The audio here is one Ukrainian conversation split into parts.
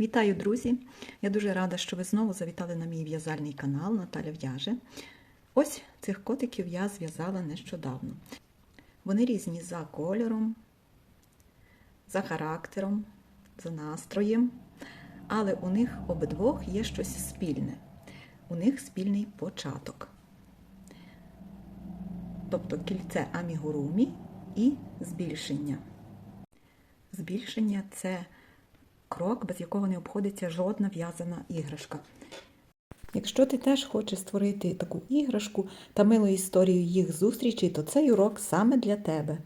Вітаю, друзі! Я дуже рада, що ви знову завітали на мій в'язальний канал Наталя В'яже. Ось цих котиків я зв'язала нещодавно. Вони різні за кольором, за характером, за настроєм, але у них обидвох є щось спільне. У них спільний початок. Тобто кільце амігурумі і збільшення. Збільшення це крок, без якого не обходиться жодна в'язана іграшка. Якщо ти теж хочеш створити таку іграшку та милу історію їх зустрічей, то цей урок саме для тебе.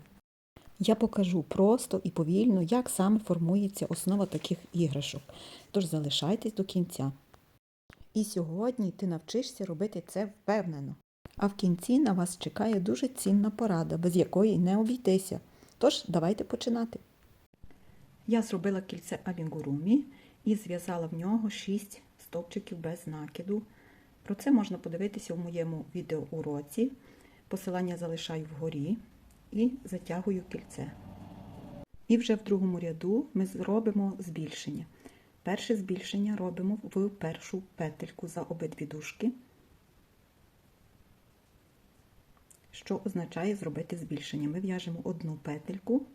Я покажу просто і повільно, як саме формується основа таких іграшок. Тож залишайтесь до кінця. І сьогодні ти навчишся робити це впевнено. А в кінці на вас чекає дуже цінна порада, без якої не обійтися. Тож давайте починати. Я зробила кільце амігурумі і зв'язала в нього 6 стовпчиків без накиду. Про це можна подивитися в моєму відеоуроці. Посилання залишаю вгорі і затягую кільце. І вже в другому ряду ми зробимо збільшення. Перше збільшення робимо в першу петельку за обидві дужки, що означає зробити збільшення. Ми в'яжемо одну петельку.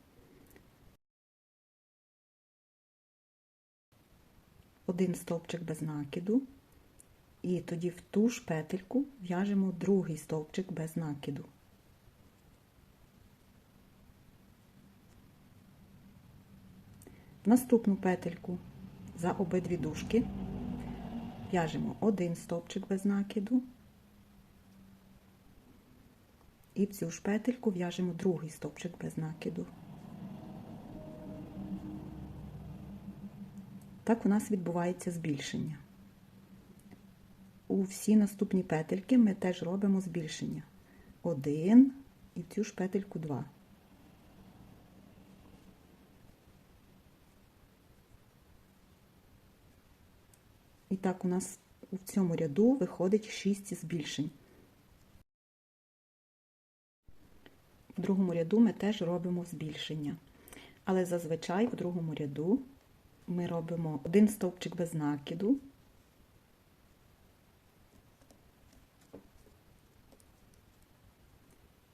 Один стовпчик без накиду, і тоді в ту ж петельку в'яжемо другий стовпчик без накиду. В наступну петельку за обидві дужки в'яжемо один стовпчик без накиду, і в цю ж петельку в'яжемо другий стовпчик без накиду. Так у нас відбувається збільшення. У всі наступні петельки ми теж робимо збільшення. Один і в цю ж петельку два. І так у нас у цьому ряду виходить 6 збільшень. В другому ряду ми теж робимо збільшення. Але зазвичай в другому ряду ми робимо один стовпчик без накиду,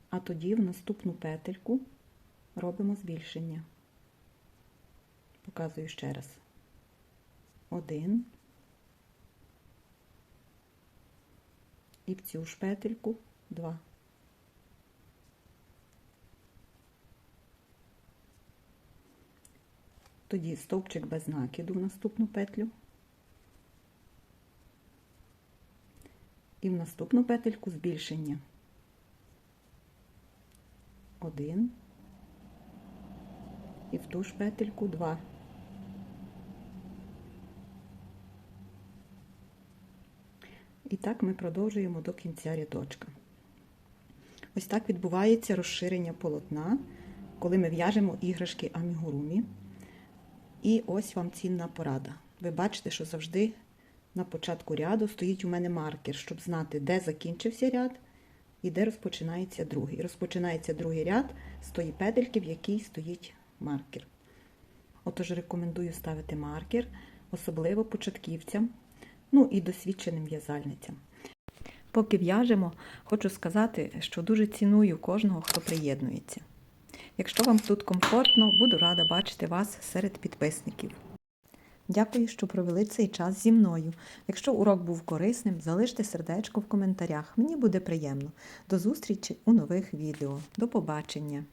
а тоді в наступну петельку робимо збільшення. Показую ще раз. Один. І в цю ж петельку два. Тоді стовпчик без накиду в наступну петлю. І в наступну петельку збільшення. Один. І в ту ж петельку два. І так ми продовжуємо до кінця рядочка. Ось так відбувається розширення полотна, коли ми в'яжемо іграшки амігурумі. І ось вам цінна порада. Ви бачите, що завжди на початку ряду стоїть у мене маркер, щоб знати, де закінчився ряд і де розпочинається другий. Розпочинається другий ряд з тої петельки, в якій стоїть маркер. Отож, рекомендую ставити маркер, особливо початківцям, ну і досвідченим в'язальницям. Поки в'яжемо, хочу сказати, що дуже ціную кожного, хто приєднується. Якщо вам тут комфортно, буду рада бачити вас серед підписників. Дякую, що провели цей час зі мною. Якщо урок був корисним, залиште сердечко в коментарях. Мені буде приємно. До зустрічі у нових відео. До побачення!